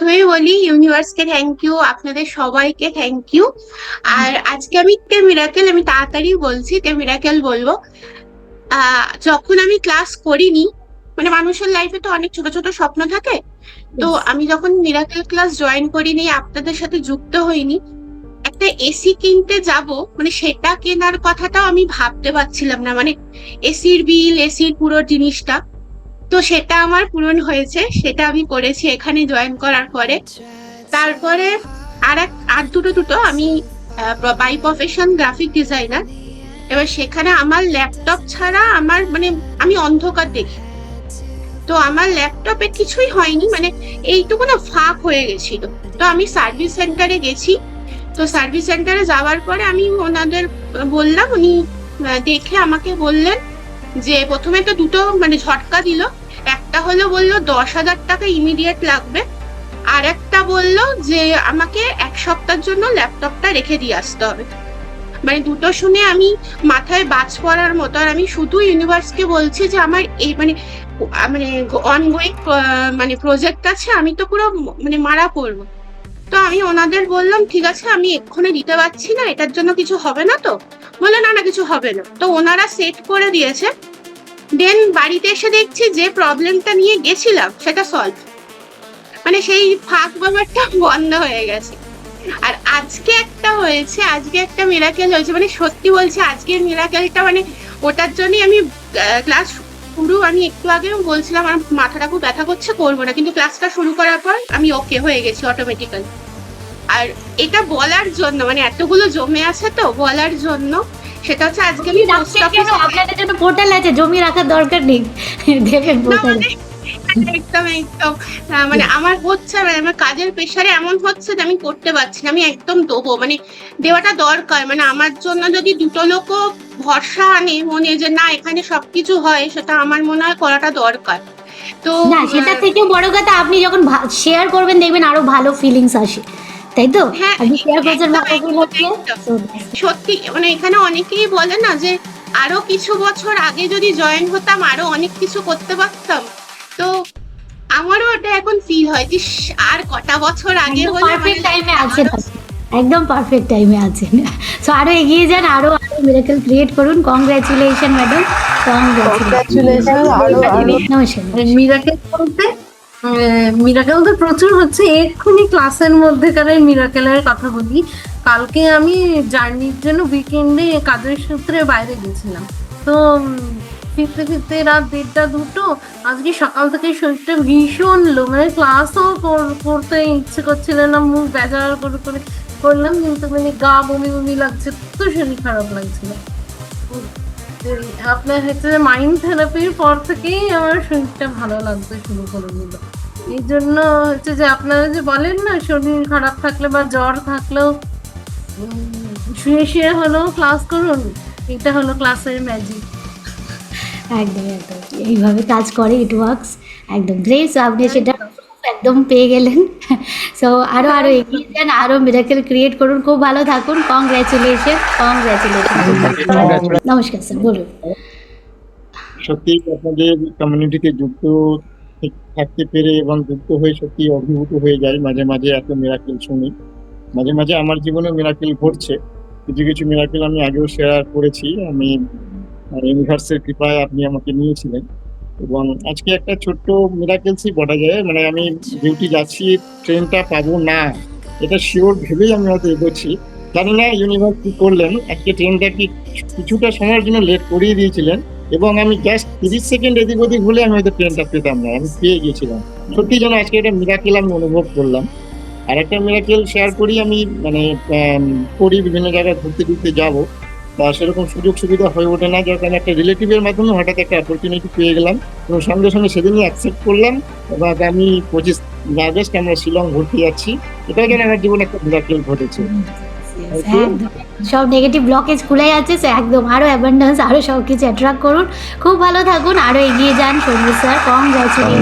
প্রথমেই বলি ইউনিভার্সকে thank you আপনাদের সবাইকে থ্যাংক ইউ আর আজকে আমি তে মিরাকেল আমি তাড়াতাড়ি বলছি তে মিরাকেল বলব। যখন আমি ক্লাস করিনি মানে মানুষের লাইফে তো অনেক ছোট ছোট স্বপ্ন থাকে। তো আমি যখন মিরাকেল ক্লাস জয়েন করিনি আপনাদের সাথে যুক্ত হইনি একটা এসি কিনতে যাব মানে সেটা কেনার কথাটাও আমি ভাবতে পারছিলাম না। মানে এসির বিল এসির পুরো জিনিসটা। তো সেটা আমার পূরণ হয়েছে, সেটা আমি করেছি এখানে জয়েন করার পরে। তারপরে আর এক আর দুটো দুটো আমি বাই প্রফেশন গ্রাফিক ডিজাইনার এবার সেখানে আমার ল্যাপটপ ছাড়া আমার মানে আমি অন্ধকার দেখি। তো আমার ল্যাপটপে কিছুই হয়নি মানে এইটুকু না ফাঁক হয়ে গেছিল। তো আমি সার্ভিস সেন্টারে গেছি। তো সার্ভিস সেন্টারে যাওয়ার পরে আমি ওনাদের বললাম, উনি দেখে আমাকে বললেন যে প্রথমে তো দুটো মানে ঝটকা দিল, একটা হলো বলল দশ হাজার টাকা ইমিডিয়েট লাগবে, আর একটা বলল যে আমাকে এক সপ্তাহের জন্য ল্যাপটপটা রেখে দিয়ে আসতে হবে। মানে দুটো শুনে আমি মাথায় বাজ পড়ার মতো, আর আমি শুধু ইউনিভার্সকে বলছি যে আমার এই মানে মানে অনগোয়িং মানে প্রজেক্ট আছে, আমি তো পুরো মানে মারা পড়ব। তো আমি ওনাদের বললাম, ঠিক আছে, আমি এক্ষুনি দিতে পারছি না, এটার জন্য কিছু হবে না তো? বলে না না, কিছু হবে না। তো ওনারা সেট করে দিয়েছে। দেন বাড়িতে এসে দেখছি যে প্রবলেমটা নিয়ে গেছিলাম, সেটা সলভ মানে সেই ফাঁক ব্যাপারটা বন্ধ হয়ে গেছে। আর আজকে একটা হয়েছে, আজকে একটা মিরাকেল হয়েছে। মানে সত্যি বলছি, আজকের মিরাকেলটা মানে ওটার জন্যই আমি ক্লাস শুরু, আমি একটু আগেও বলছিলাম, আমার মাথাটা খুব ব্যথা করছে, করব না। কিন্তু ক্লাসটা শুরু করার পর আমি ওকে হয়ে গেছি অটোমেটিক্যালি আর এটা বলার জন্য মানে এতগুলো জমে আছে তো, বলার জন্য সেটা হচ্ছে আজকে আমি পোস্ট অফিসে আপনাদের জন্য পোর্টাল আছে জমি রাখার দরকার নেই। দেবেন পোর্টাল মানে একদম একদম। মানে আমার হচ্ছে মানে আমার কাজের প্রেশারে এমন হচ্ছে যে আমি করতে পারছি না আমি একদম দেবো। মানে দেওয়াটা দরকার মানে আমার জন্য যদি দুটো লোকও ভরসা আনে মনে যে না এখানে সবকিছু হয় সেটা আমার মনে হয় করাটা দরকার। তো না সেটা থেকেও বড় কথা আপনি যখন শেয়ার করবেন দেখবেন আরও ভালো ফিলিংস আসে। তাই তো? হ্যাঁ। তো সত্যি মানে এখানে অনেকেই বলে না যে আরও কিছু বছর আগে যদি জয়েন হতাম আরও অনেক কিছু করতে পারতাম। তো আমারও ওটা এখন ফিল হয় যে আর কটা বছর আগে পারফেক্ট মানে টাইমে আপনি। একদম পারফেক্ট টাইমে আছেন। সো আরও এগিয়ে যান আরও আরও মিরাকেল ক্রিয়েট করুন। কংগ্রাচুলেশন ম্যাডাম আরো- নমস্কার। মিরাকেল বলতে মিরাকেল তো প্রচুর হচ্ছে, এক্ষুনি ক্লাসের মধ্যেকার মিরাকেলের কথা বলি। কালকে আমি জার্নির জন্য উইকেন্ডে কাজের সূত্রে বাইরে গেছিলাম। তো ফিরতে ফিরতে রাত দেড়টা, দুটো, আজকে সকাল থেকে শরীরটা ভীষণ লো মানে ক্লাসও করতে ইচ্ছে করছিল না, মুখ বেজার করে করে করলাম, কিন্তু মানে গা বমি বমি লাগছে, তো শরীর খারাপ লাগছিল। আপনার হচ্ছে মাইন্ড থেরাপির পর থেকেই আমার শরীরটা ভালো লাগতে শুরু করে দিল। এই জন্য হচ্ছে যে আপনারা যে বলেন না শরীর খারাপ থাকলে বা জ্বর থাকলেও শুয়ে শুয়ে হলেও ক্লাস করুন এটা হলো ক্লাসের ম্যাজিক একদম একদম। এইভাবে কাজ করে ইট ওয়ার্কস একদম। গ্রেস আপনি সেটা একদম পেয়ে গেলেন। সো আরও আরও এগিয়ে যান আরও মিরাকেল ক্রিয়েট করুন। খুব ভালো থাকুন। কংগ্রাচুলেশন কংগ্রাচুলেশন নমস্কার স্যার বলুন। সত্যি আপনাদের কমিউনিটিতে যুক্ত থাকতে পেরে এবং যুক্ত হয়ে সত্যি অভিভূত হয়ে যায় মাঝে মাঝে এত মিরাকেল শুনি। মাঝে মাঝে আমার জীবনে মিরাকেল ঘটছে। কিছু কিছু মিরাকেল আমি আগেও শেয়ার করেছি। আমি ইউনিভার্সের কৃপায় আপনি আমাকে নিয়েছিলেন। এবং আজকে একটা ছোট্ট মিরাকেলসই বলা যায় মানে আমি ডিউটি যাচ্ছি ট্রেনটা পাবো না এটা শিওর ভেবেই আমি হয়তো এগোচ্ছি। জানি না ইউনিভার্স কি করলেন আজকে ট্রেনটা কি কিছুটা সময়ের জন্য লেট করিয়ে দিয়েছিলেন এবং আমি জাস্ট তিরিশ সেকেন্ড এদিক ওদিক হলে আমি হয়তো ট্রেনটা পেতাম না আমি পেয়ে গিয়েছিলাম। সত্যি যেন আজকে একটা মিরাকেল আমি অনুভব করলাম। আর একটা মিরাকেল শেয়ার করি আমি মানে করি বিভিন্ন জায়গায় ঘুরতে ঘুরতে যাব। বা সেরকম সুযোগ সুবিধা হয়ে ওঠে না যার কারণে একটা রিলেটিভের মাধ্যমে হঠাৎ একটা অপরচুনিটি পেয়ে গেলাম। এবং সঙ্গে সঙ্গে সেদিনই অ্যাকসেপ্ট করলাম। এবং আমি পঁচিশ আগস্ট আমরা শিলং ঘুরতে যাচ্ছি। এটাও যেন আমার জীবনে একটা মিরাকেল ঘটেছে? একদম। সব নেগেটিভ ব্লকেজ খুলে যাচ্ছে একদম আরও অ্যাবান্ডেন্স আরও সব কিছু অ্যাট্রাক্ট করুন। খুব ভালো থাকুন আরও এগিয়ে যান সঞ্জিত স্যার কংগ্রাচুলেশন